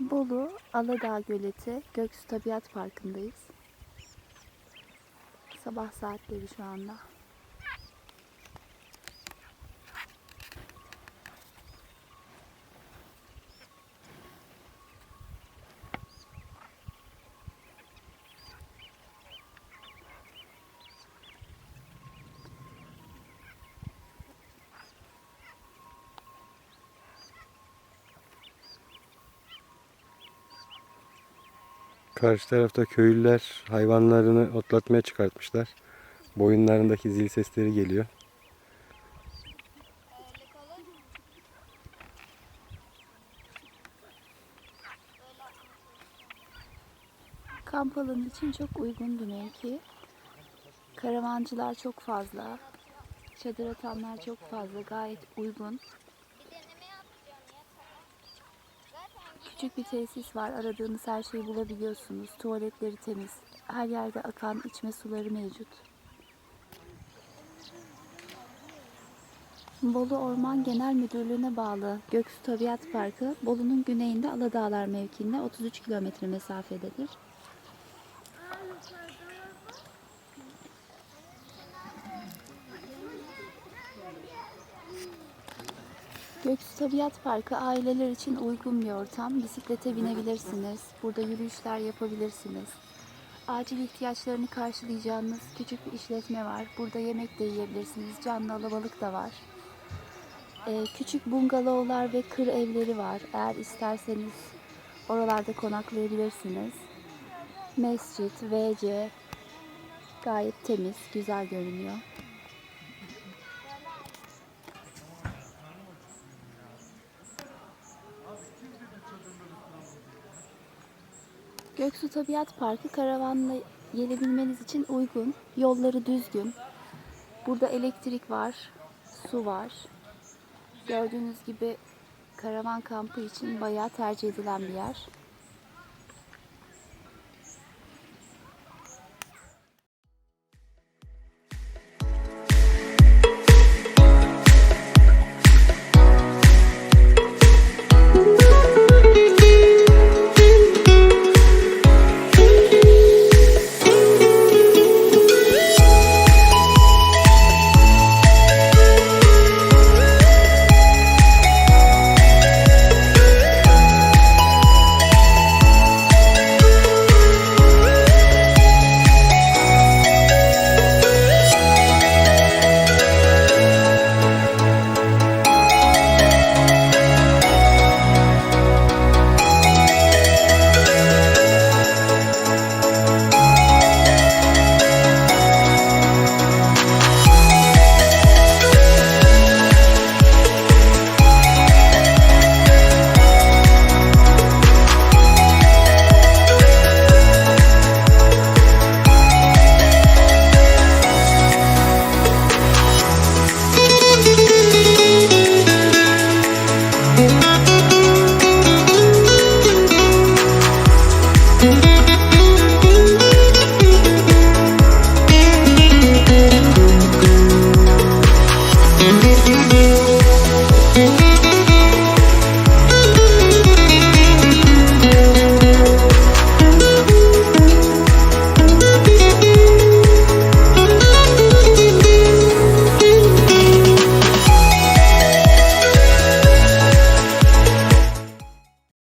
Bolu Aladağ Göleti Göksu Tabiat Parkı'ndayız. Sabah saatleri şu anda. Karşı tarafta köylüler hayvanlarını otlatmaya çıkartmışlar. Boyunlarındaki zil sesleri geliyor. Kamp alanı için çok uygun bir mevki. Karavancılar çok fazla. Çadır atanlar çok fazla. Gayet uygun. Küçük bir tesis var. Aradığınız her şeyi bulabiliyorsunuz. Tuvaletleri temiz. Her yerde akan içme suları mevcut. Bolu Orman Genel Müdürlüğü'ne bağlı Göksu Tabiat Parkı, Bolu'nun güneyinde Aladağlar mevkiinde 33 kilometre mesafededir. Göksu Tabiat Parkı aileler için uygun bir ortam. Bisiklete binebilirsiniz. Burada yürüyüşler yapabilirsiniz. Acil ihtiyaçlarını karşılayacağınız küçük bir işletme var. Burada yemek de yiyebilirsiniz. Canlı alabalık da var. Ee, küçük bungalovlar ve kır evleri var. Eğer isterseniz oralarda konaklayabilirsiniz. Mescit, WC gayet temiz, güzel görünüyor. Göksu Tabiat Parkı karavanla gelebilmeniz için uygun. Yolları düzgün. Burada elektrik var, su var. Gördüğünüz gibi karavan kampı için bayağı tercih edilen bir yer.